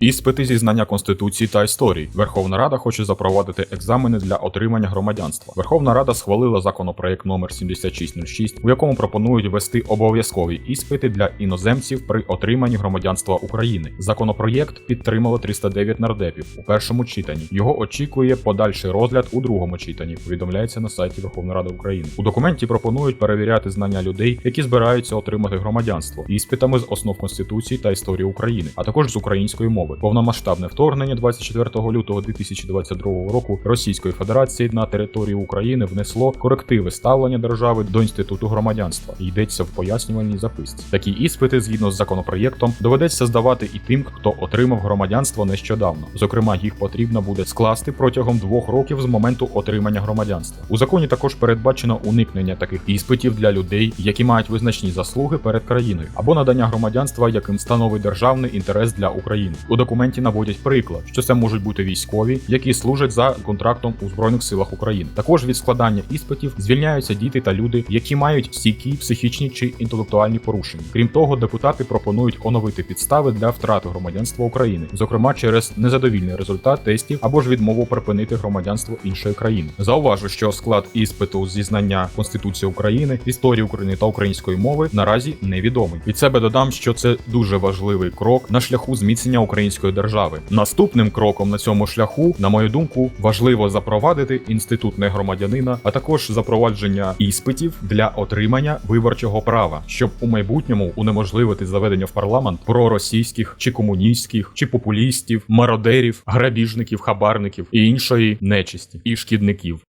Іспити зі знання конституції та історії. Верховна Рада хоче запровадити екзамени для отримання громадянства. Верховна Рада схвалила законопроект номер 7606, у якому пропонують ввести обов'язкові іспити для іноземців при отриманні громадянства України. Законопроєкт підтримало 309 нардепів у першому читанні. Його очікує подальший розгляд у другому читанні. Повідомляється на сайті Верховної Ради України. У документі пропонують перевіряти знання людей, які збираються отримати громадянство, іспитами з основ конституції та історії України, а також з української мови. Повномасштабне вторгнення 24 лютого 2022 року Російської Федерації на територію України внесло корективи ставлення держави до інституту громадянства. Йдеться в пояснювальній записці. Такі іспити, згідно з законопроєктом, доведеться здавати і тим, хто отримав громадянство нещодавно. Зокрема, їх потрібно буде скласти протягом двох років з моменту отримання громадянства. У законі також передбачено уникнення таких іспитів для людей, які мають визначні заслуги перед країною, або надання громадянства, яким становить державний інтерес для України. У документі наводять приклад, що це можуть бути військові, які служать за контрактом у збройних силах України. Також від складання іспитів звільняються діти та люди, які мають стійкі психічні чи інтелектуальні порушення. Крім того, депутати пропонують оновити підстави для втрати громадянства України, зокрема через незадовільний результат тестів або ж відмову припинити громадянство іншої країни. Зауважу, що склад іспиту зі знання Конституції України, історії України та української мови наразі невідомий. Від себе додам, що це дуже важливий крок на шляху зміцнення української держави. Наступним кроком на цьому шляху, на мою думку, важливо запровадити інститут негромадянина, а також запровадження іспитів для отримання виборчого права, щоб у майбутньому унеможливити заведення в парламент проросійських чи комуністських чи популістів, мародерів, грабіжників, хабарників і іншої нечисті і шкідників.